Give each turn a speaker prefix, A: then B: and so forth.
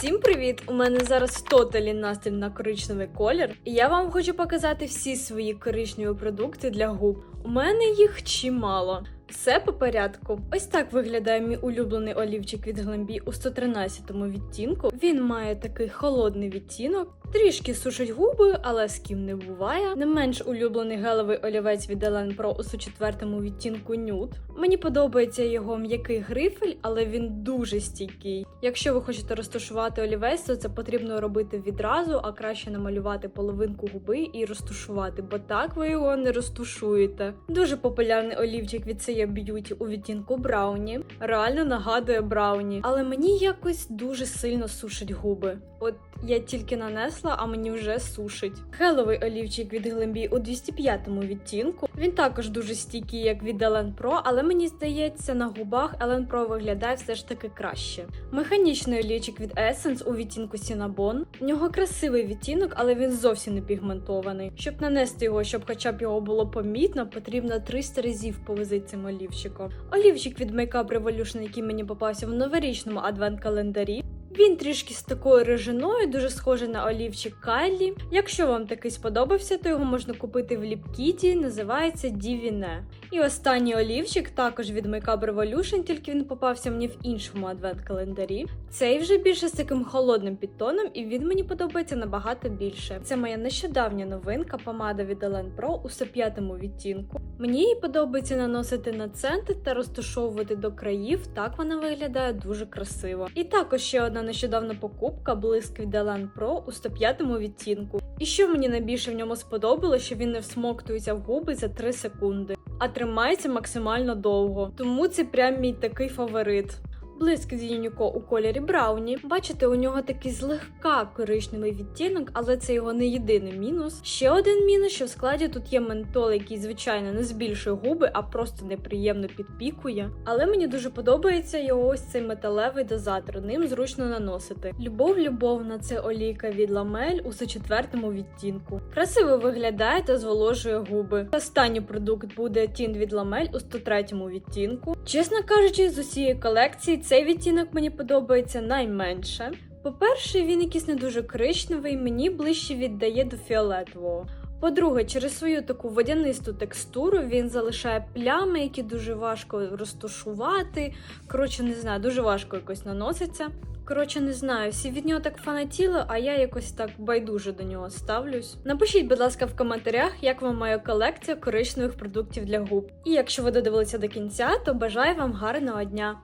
A: Всім привіт! У мене зараз тоталі настрій на коричневий колір, і я вам хочу показати всі свої коричневі продукти для губ. У мене їх чимало. Все по порядку. Ось так виглядає мій улюблений олівчик від Глембі у 113 відтінку. Він має такий холодний відтінок, трішки сушить губи, але з ким не буває. Не менш улюблений гелевий олівець від Elen Pro у 104 відтінку Nude. Мені подобається його м'який грифель, але він дуже стійкий. Якщо ви хочете розташувати олівець, то це потрібно робити відразу, а краще намалювати половинку губи і розтушувати, бо так ви його не розтушуєте. Дуже популярний олівчик від Сея Beauty у відтінку Брауні. Реально нагадує Брауні, але мені якось дуже сильно сушить губи. От я тільки нанесла, а мені вже сушить. Геловий олівчик від Глембі у 205 відтінку. Він також дуже стійкий, як від Elen Pro, але мені здається, на губах Elen Pro виглядає все ж таки краще. Механічний олівчик від Essence у відтінку Cinnabon. В нього красивий відтінок, але він зовсім не пігментований. Щоб нанести його, щоб хоча б його було помітно, потрібно 300 разів повозити цим олівчиком. Олівчик від Makeup Revolution, який мені попався в новорічному адвент-календарі. Він трішки з такою режиною, дуже схожий на олівчик Кайлі. Якщо вам такий сподобався, то його можна купити в Ліпкіті, називається Дівіне. І останній олівчик також від Makeup Revolution, тільки він попався мені в іншому адвент-календарі. Цей вже більше з таким холодним підтоном, і він мені подобається набагато більше. Це моя нещодавня новинка, помада від Elen Pro у 105 відтінку. Мені її подобається наносити на центр та розташовувати до країв. Так вона виглядає дуже красиво. І також ще одна нещодавна покупка блиск від Elen Pro у 105 відтінку. І що мені найбільше в ньому сподобалося, що він не всмоктується в губи за 3 секунди, а тримається максимально довго. Тому це прям мій такий фаворит. Блиск від Юніко у кольорі Брауні. Бачите, у нього такий злегка коричневий відтінок, але це його не єдиний мінус. Ще один мінус, що в складі тут є ментол, який, звичайно, не збільшує губи, а просто неприємно підпікує. Але мені дуже подобається його ось цей металевий дозатор. Ним зручно наносити. Любов, любов на це олійка від ламель у 104 відтінку. Красиво виглядає та зволожує губи. Останній продукт буде тін від ламель у 103 відтінку. Чесно кажучи, з усієї колекції цей відтінок мені подобається найменше. По-перше, він якийсь не дуже коричневий, мені ближче віддає до фіолетового. По-друге, через свою таку водянисту текстуру він залишає плями, які дуже важко розташувати. Коротше, не знаю, дуже важко якось наноситься. Коротше, не знаю, всі від нього так фанатіли, а я якось так байдуже до нього ставлюсь. Напишіть, будь ласка, в коментарях, як вам моя колекція коричневих продуктів для губ. І якщо ви додивилися до кінця, то бажаю вам гарного дня!